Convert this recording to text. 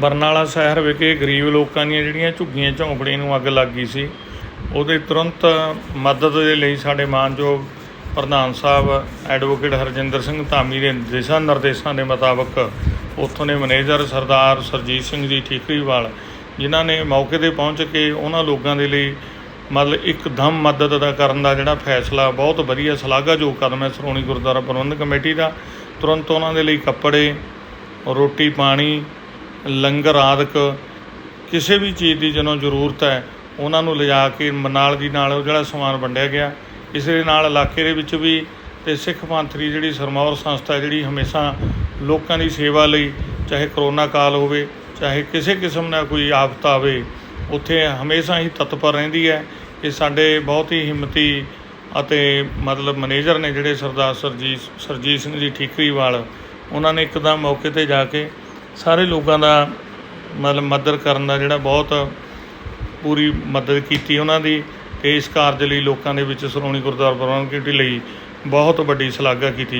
ਬਰਨਾਲਾ ਸ਼ਹਿਰ ਵਿਖੇ ਗਰੀਬ ਲੋਕਾਂ ਦੀਆਂ ਜਿਹੜੀਆਂ ਝੁੱਗੀਆਂ ਝੌਂਪੜੀਆਂ ਨੂੰ ਅੱਗ ਲੱਗ ਗਈ ਸੀ, ਉਹਦੇ ਤੁਰੰਤ ਮਦਦ ਦੇ ਲਈ ਸਾਡੇ ਮਾਨਯੋਗ ਪ੍ਰਧਾਨ ਸਾਹਿਬ ਐਡਵੋਕੇਟ ਹਰਜਿੰਦਰ ਸਿੰਘ ਧਾਮੀ ਦੇ ਦਿਸ਼ਾ ਨਿਰਦੇਸ਼ਾਂ ਦੇ ਮੁਤਾਬਕ ਉੱਥੋਂ ਦੇ ਮੈਨੇਜਰ ਸਰਦਾਰ ਸਰਜੀਤ ਸਿੰਘ ਜੀ ਠੀਕਰੀਵਾਲ, ਜਿਨ੍ਹਾਂ ਨੇ ਮੌਕੇ ਤੇ ਪਹੁੰਚ ਕੇ ਉਹਨਾਂ ਲੋਕਾਂ ਦੇ ਲਈ ਮਤਲਬ ਇੱਕਦਮ ਮਦਦ ਦਾ ਕਰਨ ਦਾ ਜਿਹੜਾ ਫੈਸਲਾ, ਬਹੁਤ ਵਧੀਆ ਸ਼ਲਾਘਾਯੋਗ ਕਦਮ ਹੈ ਸ਼੍ਰੋਮਣੀ ਗੁਰਦੁਆਰਾ ਪ੍ਰਬੰਧਕ ਕਮੇਟੀ ਦਾ, ਤੁਰੰਤ ਉਹਨਾਂ ਦੇ ਲਈ ਕੱਪੜੇ, ਰੋਟੀ ਪਾਣੀ ਲੰਗਰ ਆਦਿਕ, ਕਿਸੇ ਵੀ ਚੀਜ਼ ਦੀ ਜਦੋਂ ਜ਼ਰੂਰਤ ਹੈ, ਉਹਨਾਂ ਨੂੰ ਲਿਜਾ ਕੇ ਨਾਲ ਦੀ ਨਾਲ ਉਹ ਜਿਹੜਾ ਸਮਾਨ ਵੰਡਿਆ ਗਿਆ। ਇਸ ਦੇ ਨਾਲ ਇਲਾਕੇ ਦੇ ਵਿੱਚ ਵੀ ਤੇ ਸਿੱਖ ਪੰਥਰੀ ਜਿਹੜੀ ਸਰਮੌਰ ਸੰਸਥਾ ਜਿਹੜੀ ਹਮੇਸ਼ਾ ਲੋਕਾਂ ਦੀ ਸੇਵਾ ਲਈ, ਚਾਹੇ ਕਰੋਨਾ ਕਾਲ ਹੋਵੇ, ਚਾਹੇ ਕਿਸੇ ਕਿਸਮ ਦਾ ਕੋਈ ਆਫਤ ਆਵੇ, ਉੱਥੇ ਹਮੇਸ਼ਾ ਹੀ ਤਤਪਰ ਰਹਿੰਦੀ ਹੈ। ਇਹ ਸਾਡੇ ਬਹੁਤ ਹੀ ਹਿੰਮਤੀ ਅਤੇ ਮਤਲਬ ਮੈਨੇਜਰ ਨੇ ਜਿਹੜੇ ਸਰਦਾਰ ਸਰਜੀਤ ਸਰਜੀਤ ਸਿੰਘ ਜੀ ਠੀਕਰੀਵਾਲ, ਉਹਨਾਂ ਨੇ ਇੱਕਦਮ ਮੌਕੇ ਤੇ ਜਾ ਕੇ ਸਾਰੇ ਲੋਕਾਂ ਦਾ ਮਤਲਬ ਮਦਦ ਕਰਨ ਦਾ ਜਿਹੜਾ ਬਹੁਤ ਪੂਰੀ ਮਦਦ ਕੀਤੀ ਉਹਨਾਂ ਦੀ ਤੇ ਇਸ ਕਾਰਜ ਲਈ ਲੋਕਾਂ ਦੇ ਵਿੱਚ ਸ਼੍ਰੋਮਣੀ ਗੁਰਦੁਆਰਾ ਪ੍ਰਬੰਧਕ ਕਮੇਟੀ ਲਈ ਬਹੁਤ ਵੱਡੀ ਸ਼ਲਾਘਾ ਕੀਤੀ